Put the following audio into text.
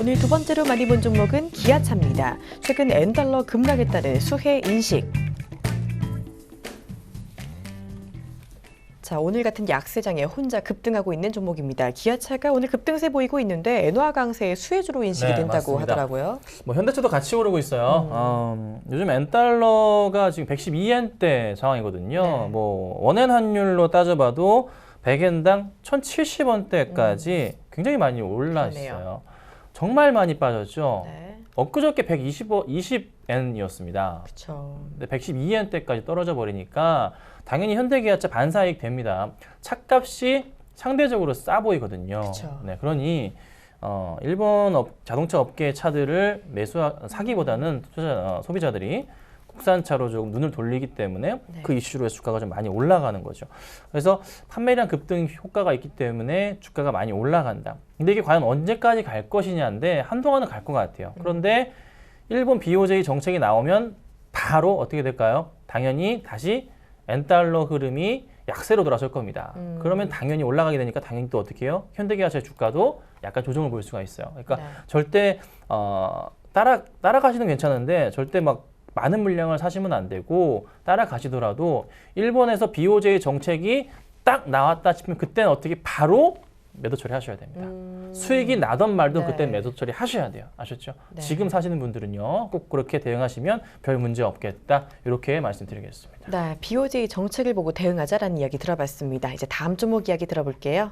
오늘 두 번째로 많이 본 종목은 기아차입니다. 최근 엔달러 급락에 따른 수혜 인식. 자, 오늘 같은 약세장에 혼자 급등하고 있는 종목입니다. 기아차가 오늘 급등세 보이고 있는데 엔화 강세의 수혜주로 인식이 네, 된다고 맞습니다. 하더라고요. 뭐 현대차도 같이 오르고 있어요. 음, 요즘 엔달러가 지금 112엔대 상황이거든요. 네. 뭐 원엔 환율로 따져봐도 100엔당 1,070원대까지 굉장히 많이 음. 있어요. 정말 많이 빠졌죠. 네, 엊그저께 125, 20엔이었습니다. 그렇죠. 근데 112엔대까지 떨어져 버리니까 당연히 현대기아차 반사이익 됩니다. 차값이 상대적으로 싸 보이거든요. 그쵸. 네, 그러니 어, 일본 업- 자동차 업계의 차들을 매수 사기보다는 투자, 어, 소비자들이 국산차로 조금 눈을 돌리기 때문에 네. 그 이슈로 해서 주가가 좀 많이 올라가는 거죠. 그래서 판매량 급등 효과가 있기 때문에 주가가 많이 올라간다. 근데 이게 과연 언제까지 갈 것이냐인데 한동안은 갈 것 같아요. 그런데 일본 BOJ 정책이 나오면 바로 어떻게 될까요? 당연히 다시 엔달러 흐름이 약세로 돌아설 겁니다. 음. 그러면 당연히 올라가게 되니까 당연히 또 어떻게 해요? 현대기아차의 주가도 약간 조정을 볼 수가 있어요. 그러니까 네. 절대 어, 따라 따라가시는 괜찮은데 절대 막 많은 물량을 사시면 안 되고 따라가시더라도 일본에서 BOJ 정책이 딱 나왔다 싶으면 그때는 어떻게 바로 매도 처리하셔야 됩니다. 음, 수익이 나던 말도 네. 그때 매도 처리 하셔야 돼요. 아셨죠? 네. 지금 사시는 분들은요. 꼭 그렇게 대응하시면 별 문제 없겠다. 이렇게 말씀드리겠습니다. 네, BOJ 정책을 보고 대응하자라는 이야기 들어봤습니다. 이제 다음 종목 이야기 들어볼게요.